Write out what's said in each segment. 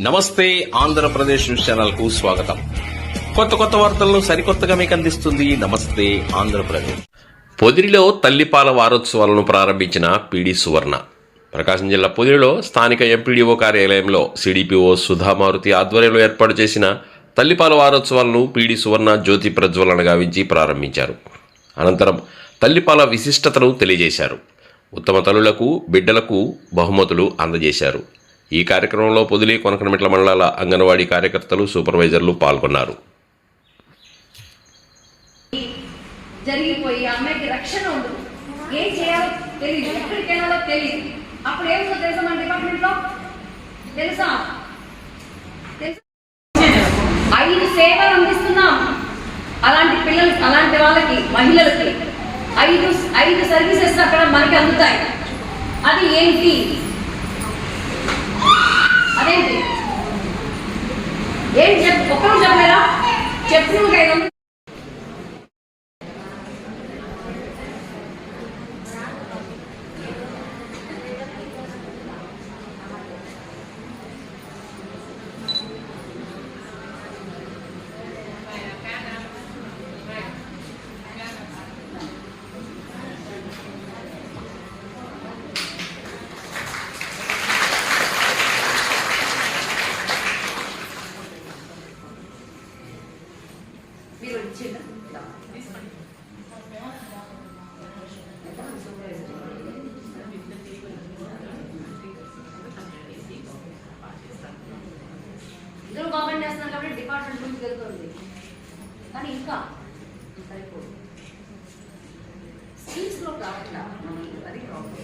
నమస్తే ఆంధ్రప్రదేశ్ న్యూస్ ఛానల్కు స్వాగతం. కొత్త కొత్త వార్తలను సరికొత్తగా మీకు అందిస్తుంది నమస్తే ఆంధ్రప్రదేశ్. పొదిరిలో తల్లిపాల వారోత్సవాలను ప్రారంభించిన పీడి సువర్ణ. ప్రకాశం జిల్లా పొదిరిలో స్థానిక ఎంపీడీఓ కార్యాలయంలో సిడిపిఓ సుధామారుతి ఆధ్వర్యంలో ఏర్పాటు చేసిన తల్లిపాల వారోత్సవాలను పీడి సువర్ణ జ్యోతి ప్రజ్వలన గావించి ప్రారంభించారు. అనంతరం తల్లిపాల విశిష్టతను తెలియజేశారు. ఉత్తమ తల్లులకు బిడ్డలకు బహుమతులు అందజేశారు. ఈ కార్యక్రమంలో పొదిలి కొనకనమిట్ల మండలాల అంగన్వాడీ కార్యకర్తలు సూపర్వైజర్లు పాల్గొన్నారు. జరిగిపోయి అమ్మాయికి రక్షణ ఉండదు ఏం చేయాలో తెలియదు ఎక్కడికి వెళ్ళాలో తెలియదు అప్పుడు తెలుసా మన డిపార్ట్మెంట్లో తెలుసా? ఐదు సేవలు అందిస్తున్నాం. అలాంటి పిల్లలు అలాంటి వాళ్ళకి మహిళలకి ఐదు ఐదు సర్వీసెస్ అక్కడ మనకి అందుతాయి. అది ఏంటి? ఏం చెప్పు ఒక్కరు చెప్పలేరా చెప్పిన మీరు వచ్చిందా ఇద్దరు గవర్నమెంట్ చేస్తున్నారు కాబట్టి డిపార్ట్మెంట్ గురించి తెలుస్తుంది కానీ ఇంకా సరిపోదు. స్కీమ్స్లో కావట్లా మనకి అది ప్రాబ్లం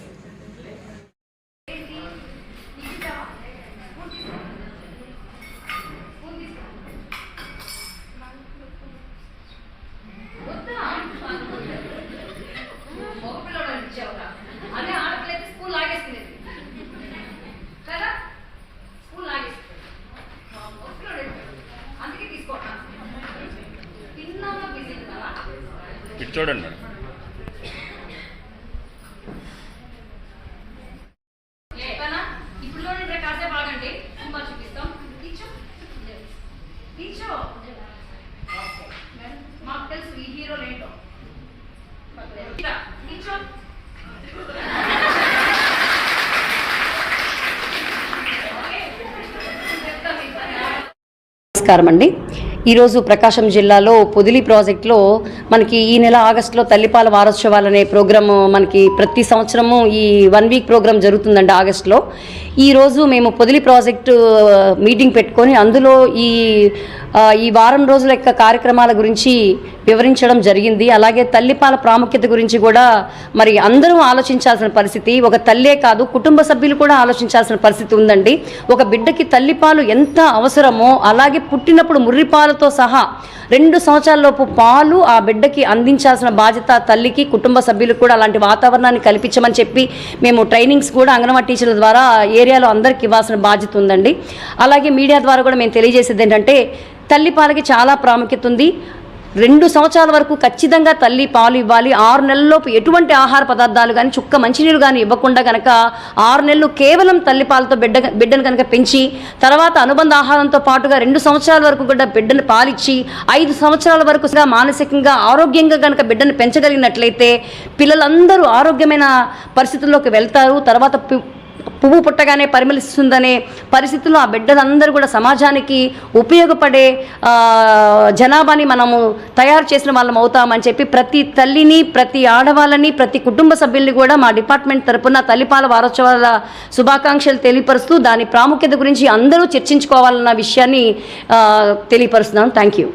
చూపిస్తాం. కూర్చో కూర్చో మాకు తెలుసు ఈ హీరోలు ఏంటో కూర్చో చెప్తాం ఈసారి నమస్కారం అండి. ఈరోజు ప్రకాశం జిల్లాలో పొదిలి ప్రాజెక్టులో మనకి ఈ నెల ఆగస్టులో తల్లిపాల వారోత్సవాలు అనే ప్రోగ్రాము మనకి ప్రతి సంవత్సరము ఈ వన్ వీక్ ప్రోగ్రామ్ జరుగుతుందండి ఆగస్టులో. ఈరోజు మేము పొదిలి ప్రాజెక్టు మీటింగ్ పెట్టుకొని అందులో ఈ ఈ వారం రోజుల యొక్క కార్యక్రమాల గురించి వివరించడం జరిగింది. అలాగే తల్లిపాల ప్రాముఖ్యత గురించి కూడా మరి అందరూ ఆలోచించాల్సిన పరిస్థితి ఒక తల్లే కాదు కుటుంబ సభ్యులు కూడా ఆలోచించాల్సిన పరిస్థితి ఉందండి. ఒక బిడ్డకి తల్లిపాలు ఎంత అవసరమో అలాగే పుట్టినప్పుడు ముర్రిపాలతో సహా రెండు సంవత్సరాలలోపు పాలు ఆ బిడ్డకి అందించాల్సిన బాధ్యత తల్లికి కుటుంబ సభ్యులకు కూడా అలాంటి వాతావరణాన్ని కల్పించమని చెప్పి మేము ట్రైనింగ్స్ కూడా అంగన్వాడీ టీచర్ల ద్వారా ఏరియాలో అందరికి ఇవ్వాల్సిన బాధ్యత ఉందండి. అలాగే మీడియా ద్వారా కూడా మేము తెలియజేసేది ఏంటంటే తల్లి పాలకి చాలా ప్రాముఖ్యత ఉంది. రెండు సంవత్సరాల వరకు ఖచ్చితంగా తల్లి పాలు ఇవ్వాలి. ఆరు నెలల్లోపు ఎటువంటి ఆహార పదార్థాలు కానీ చుక్క మంచినీళ్ళు కానీ ఇవ్వకుండా కనుక ఆరు నెలలు కేవలం తల్లి పాలతో బిడ్డ బిడ్డను కనుక పెంచి తర్వాత అనుబంధ ఆహారంతో పాటుగా రెండు సంవత్సరాల వరకు కూడా బిడ్డను పాలిచ్చి ఐదు సంవత్సరాల వరకు మానసికంగా ఆరోగ్యంగా కనుక బిడ్డను పెంచగలిగినట్లయితే పిల్లలందరూ ఆరోగ్యమైన పరిస్థితుల్లోకి వెళ్తారు. తర్వాత పువ్వు పుట్టగానే పరిమళిస్తుందనే పరిస్థితుల్లో ఆ బిడ్డలందరూ కూడా సమాజానికి ఉపయోగపడే జనాభాని మనము తయారు చేసిన వాళ్ళం అవుతామని చెప్పి ప్రతి తల్లిని ప్రతి ఆడవాళ్ళని ప్రతి కుటుంబ సభ్యుల్ని కూడా మా డిపార్ట్మెంట్ తరపున తల్లిపాల వారోత్సవాల శుభాకాంక్షలు తెలియపరుస్తూ దాని ప్రాముఖ్యత గురించి అందరూ చర్చించుకోవాలన్న విషయాన్ని తెలియపరుస్తున్నాను థ్యాంక్ యూ.